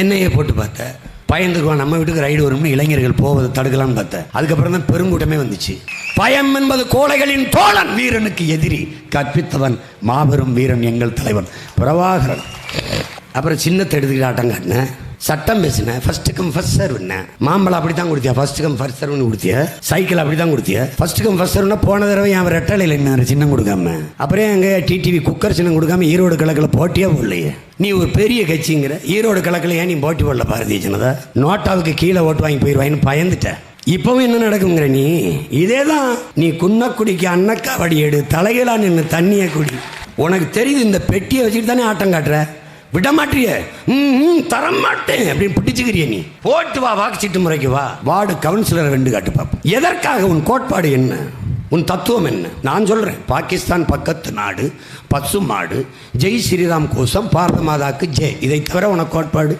என்னையே போட்டு பார்த்தேன். பயந்துக்குவோம் நம்ம வீட்டுக்கு ரைடு வரும்னு இளைஞர்கள் போவதை தடுக்கலாம்னு பார்த்தேன். அதுக்கப்புறம் தான் பெருங்கூட்டமே வந்துச்சு. பயம் என்பது கோழைகளின் தோழன் வீரனுக்கு எதிரி கற்பித்தவன் மாபெரும் வீரன் எங்கள் தலைவன் பிரபாகரன். அப்புறம் சின்னத்தை எடுத்துக்கிட்டு ஆட்டம் காட்டினேன். சட்டம் பேசினேன் ஃபர்ஸ்ட் கம் ஃபர்ஸ்ட் என்ன? மாம்பழம் அப்படி தான் கொடுத்தியா ஃபர்ஸ்ட் கம் ஃபர்ஸ்ட் சர்வ்னு கொடுத்திய? சைக்கிள் அப்படி தான் கொடுத்திய ஃபர்ஸ்ட் கம் ஃபர்ஸ்ட் சர்வ்னா போன தடவை என் ரெட்டலையில் என்ன சின்னம் கொடுக்காம. அப்புறம் எங்க டிடிவி குக்கர் சின்னம் கொடுக்காம ஈரோடு கிழக்கில் போட்டியே போடலையே. நீ ஒரு பெரிய கட்சிங்கிற ஈரோடு கிழக்கில் ஏன் நீ போட்டி போடல பாரதிய ஜனதா? நோட்டாவுக்கு கீழே ஓட்டு வாங்கி போயிடுவாயின்னு பயந்துட்டேன் இப்பவும் என்ன நடக்குங்கிற நீ? இதே தான் நீ குன்னக்குடிக்கு அன்னக்காவடி எடு தலைகளா தண்ணியை குடி. உனக்கு தெரியுது இந்த பெட்டியை வச்சுட்டு தானே ஆட்டம் காட்டுற? விட மாட்டிய தர அப்படின்னு பிடிச்சுக்கிறிய நீ. போட்டு வா வாக்குச்சீட்டு முறைக்கு வா. வார்டு கவுன்சிலரை வெண்டு காட்டு பாப்போம் எதற்காக உன் கோட்பாடு என்ன? உன் தத்துவம் என்ன? நான் சொல்கிறேன் பாகிஸ்தான் பக்கத்து நாடு பசு மாடு ஜெய் ஸ்ரீராம் கோசம் பாரத மாதாக்கு ஜெய். இதை தவிர உனக்கு கோட்பாடு?